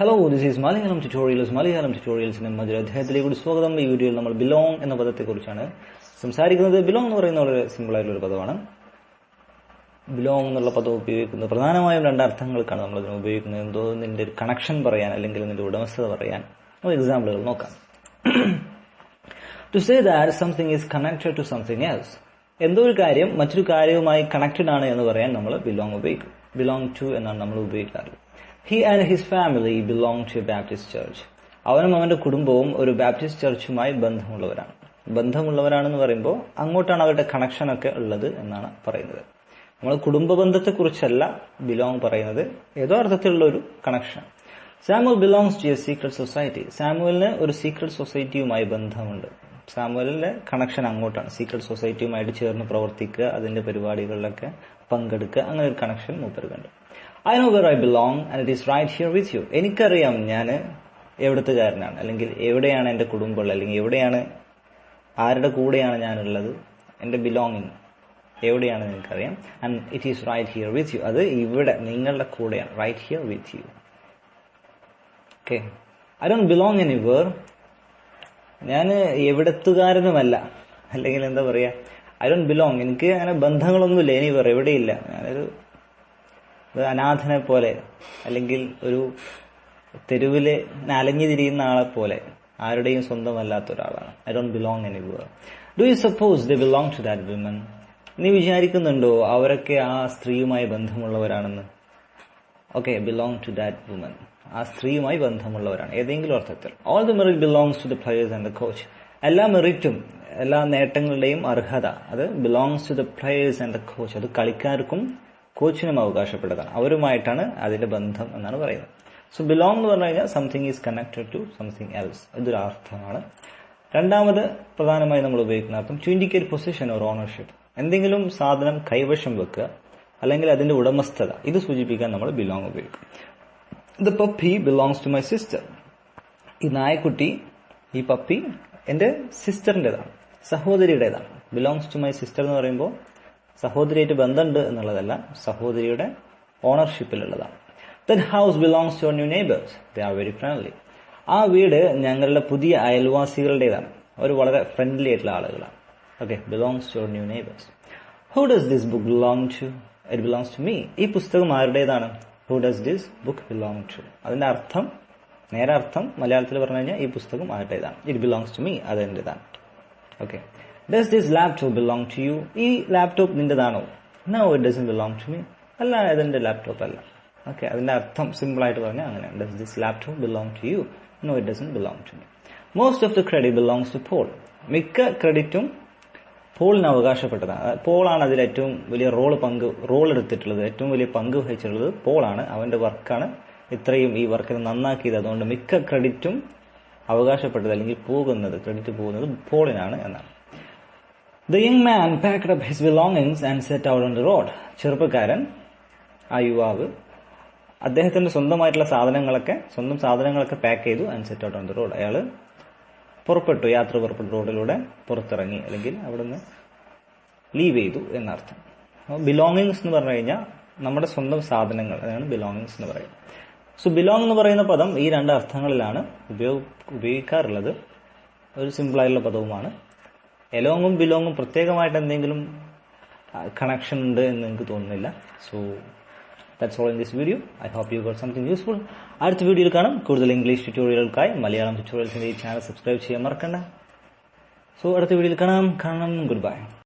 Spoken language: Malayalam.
Hello this is Malayalam tutorials Malayalam ട്യൂട്ടോറിയൽസിന്റെ മറ്റൊരു അധ്യായത്തിലേക്ക് സ്വാഗതം. ഈ വീഡിയോയിൽ നമ്മൾ ബിലോങ് എന്ന പദത്തെക്കുറിച്ചാണ് സംസാരിക്കുന്നത്. ബിലോങ് എന്ന് പറയുന്ന വളരെ സിമ്പിൾ ആയിട്ടുള്ള ഒരു പദമാണ്. ബിലോങ് എന്നുള്ള പദം ഉപയോഗിക്കുന്നത് പ്രധാനമായും രണ്ട് അർത്ഥങ്ങൾക്കാണ് നമ്മൾ ഇതിനെ ഉപയോഗിക്കുന്നത്. എന്തോ നിന്റെ ഒരു കണക്ഷൻ പറയാൻ അല്ലെങ്കിൽ നിന്റെ ഉടമസ്ഥത പറയാൻ. നമുക്ക് എക്സാമ്പിളുകൾ നോക്കാം. To say that something is connected to something else എന്തോ ഒരു കാര്യം മറ്റൊരു കാര്യവുമായി കണക്റ്റഡ് ആണ് എന്ന് പറയാൻ നമ്മൾ ബിലോങ് ഉപയോഗിക്കും. ബിലോങ് ടു എന്നാണ് നമ്മൾ ഉപയോഗിക്കാറ് he and his family belong to baptist church അവനും അവന്റെ കുടുംബവും ഒരു ബാപ്റ്റിസ്റ്റ് ചർച്ചുമായി ബന്ധമുള്ളവരാണ്. ബന്ധമുള്ളവരാണെന്ന് പറയുമ്പോൾ അങ്ങോട്ടാണ് അവരുടെ കണക്ഷൻ ഒക്കെ ഉള്ളത് എന്നാണ് പറയുന്നത്. നമ്മൾ കുടുംബ ബന്ധത്തെക്കുറിച്ചല്ല ബിലോങ് പറയുന്നത്. ഏതോ അർത്ഥത്തിലുള്ള ഒരു connection Samuel belongs to a secret society സാമുവലിന് ഒരു സീക്രട്ട് സൊസൈറ്റിയുമായി ബന്ധമുണ്ട്. സാമുവലിന്റെ കണക്ഷൻ അങ്ങോട്ടാണ്. സീക്രട്ട് സൊസൈറ്റിയുമായിട്ട് ചേർന്ന് പ്രവർത്തിക്കുക അതിന്റെ പരിപാടികളിലൊക്കെ പങ്കെടുക്കുക അങ്ങനെ ഒരു connection മൂപ്പർക്കുണ്ട് I know where I belong and it is right here with you എനിക്കറിയാം ഞാൻ എവിടത്തുകാരനാണ് അല്ലെങ്കിൽ എവിടെയാണ് എന്റെ കുടുംബമുള്ളത് അല്ലെങ്കിൽ എവിടെയാണ് ആരുടെ കൂടെയാണ് ഞാനുള്ളത് എന്റെ ബിലോങ്ങിങ് എവിടെയാണ് നിങ്ങൾക്കറിയാം and it is right here with you അത് ഇവിടെ നിങ്ങളുടെ കൂടെയാണ് right here with you okay I don't belong anywhere ഞാൻ എവിടത്തുകാരനുമല്ല. അല്ലെങ്കിൽ എന്താ പറയുക ഐ ഡോണ്ട് ബിലോങ് എനിക്ക് അങ്ങനെ ബന്ധങ്ങളൊന്നുമില്ല ഇനി വേറെ എവിടെയില്ല. ഞാനൊരു ഒരു അനാഥനെ പോലെ അല്ലെങ്കിൽ ഒരു തെരുവിൽ അലഞ്ഞു തിരിയുന്ന ആളെ പോലെ ആരുടെയും സ്വന്തമല്ലാത്ത ഒരാളാണ്. I don't belong anywhere do you suppose the belong to that women നീ വിചാരിക്കുന്നുണ്ടോ അവരൊക്കെ ആ സ്ത്രീയുമായി ബന്ധമുള്ളവരാണെന്ന്? Okay belong to that woman ആ സ്ത്രീയുമായി ബന്ധമുള്ളവരാണ്. ഏതെങ്കിലും അർത്ഥത്തിൽ. All the merit belongs to the players and the coach എല്ലാ മെറിറ്റും എല്ലാ നേട്ടങ്ങളുടെയും അർഹത അത് belongs to the players and the coach അത് കളിക്കാർക്കും കോച്ചിനും അവകാശപ്പെട്ടതാണ്. അവരുമായിട്ടാണ് അതിന്റെ ബന്ധം എന്നാണ് പറയുന്നത്. സോ ബിലോങ് എന്ന് പറഞ്ഞു കഴിഞ്ഞാൽ something is connected to something else ഇതൊരു അർത്ഥമാണ്. രണ്ടാമത് പ്രധാനമായി നമ്മൾ ഉപയോഗിക്കുന്ന അർത്ഥം to indicate position or ownership എന്തെങ്കിലും സാധനം കൈവശം വെക്കുക അല്ലെങ്കിൽ അതിന്റെ ഉടമസ്ഥത ഇത് സൂചിപ്പിക്കാൻ നമ്മൾ ബിലോങ് ഉപയോഗിക്കും. The puppy belongs to my sister ഈ നായക്കുട്ടി ഈ പപ്പി എന്റെ സിസ്റ്ററിന്റെതാണ് സഹോദരിയുടേതാണ്. ബിലോങ്സ് ടു മൈ സിസ്റ്റർ എന്ന് പറയുമ്പോൾ സഹോദരിയായിട്ട് ബന്ധമുണ്ട് എന്നുള്ളതല്ല സഹോദരിയുടെ ഓണർഷിപ്പിലുള്ളതാണ് then house belongs to new neighbours they are very friendly ആ വീട് ഞങ്ങളുടെ പുതിയ അയൽവാസികളുടേതാണ്. അവർ വളരെ ഫ്രണ്ട്ലി ആയിട്ടുള്ള ആളുകളാണ്. Okay belongs to new neighbours who does this book belong to it belongs to me ഈ പുസ്തകം ആരുടേതാണ്? Who does this book belong to അതിന്റെ അർത്ഥം നേരെ അർത്ഥം മലയാളത്തിൽ പറഞ്ഞു കഴിഞ്ഞാൽ ഈ പുസ്തകം ആരുടേതാണ്? It belongs to me അതെന്റേതാണ് okay does this laptop belong to you ഈ laptop നിന്റേതാണോ? No it doesn't belong to me അല്ല ഇതെന്റെ ലാപ്ടോപ്പ് അല്ല. ഓക്കെ അതിന്റെ അർത്ഥം സിമ്പിൾ ആയിട്ട് പറഞ്ഞാൽ അങ്ങനെ does this laptop belong to you no it doesn't belong to me most of the credit belongs to Paul മിക്ക ക്രെഡിറ്റും പോളിന് അവകാശപ്പെട്ടതാണ്. പോളാണ് അതിൽ ഏറ്റവും വലിയ റോൾ പങ്ക് റോൾ എടുത്തിട്ടുള്ളത്. ഏറ്റവും വലിയ പങ്ക് വഹിച്ചിട്ടുള്ളത് പോളാണ് അവന്റെ വർക്കാണ് ഇത്രയും ഈ വർക്കിനെ നന്നാക്കിയത്. അതുകൊണ്ട് മിക്ക ക്രെഡിറ്റും അവകാശപ്പെട്ടത് അല്ലെങ്കിൽ പോകുന്നത് ക്രെഡിറ്റ് പോകുന്നത് പോളിനാണ് എന്നാണ്. The young man packed up his belongings and set out on the road ചെറുപ്പക്കാരൻ ആ യുവാവ് അദ്ദേഹത്തിന്റെ സ്വന്തമായിട്ടുള്ള സാധനങ്ങളൊക്കെ സ്വന്തം സാധനങ്ങളൊക്കെ പാക്ക് ചെയ്തു and set out on the road അയാൾ പുറപ്പെട്ടു യാത്ര പുറപ്പെട്ടു റോഡിലൂടെ പുറത്തിറങ്ങി അല്ലെങ്കിൽ അവിടുന്ന് ലീവ് ചെയ്തു എന്നർത്ഥം. ബിലോങ്ങിങ്സ് എന്ന് പറഞ്ഞു കഴിഞ്ഞാൽ നമ്മുടെ സ്വന്തം സാധനങ്ങൾ അതാണ് ബിലോങ്ങിങ്സ് എന്ന് പറയുന്നത്. സോ ബിലോങ് എന്ന് പറയുന്ന പദം ഈ രണ്ട് അർത്ഥങ്ങളിലാണ് ഉപയോഗ ഉപയോഗിക്കാറുള്ളത്. ഒരു സിമ്പിളായിട്ടുള്ള പദവുമാണ് എലോങ്ങും ബിലോങ്ങും പ്രത്യേകമായിട്ട് എന്തെങ്കിലും കണക്ഷൻ ഉണ്ട് എന്ന് എനിക്ക് തോന്നുന്നില്ല. So that's all in this video I hope you got something useful അടുത്ത വീഡിയോയിൽ കാണാം. കൂടുതൽ ഇംഗ്ലീഷ് ട്യൂട്ടോറിയലുകൾക്കായി മലയാളം ട്യൂട്ടോറിയൽസിന്റെ ഈ ചാനൽ സബ്സ്ക്രൈബ് ചെയ്യാൻ മറക്കണ്ട. സോ അടുത്ത വീഡിയോയിൽ കാണാം. കാണാം ഗുഡ് ബൈ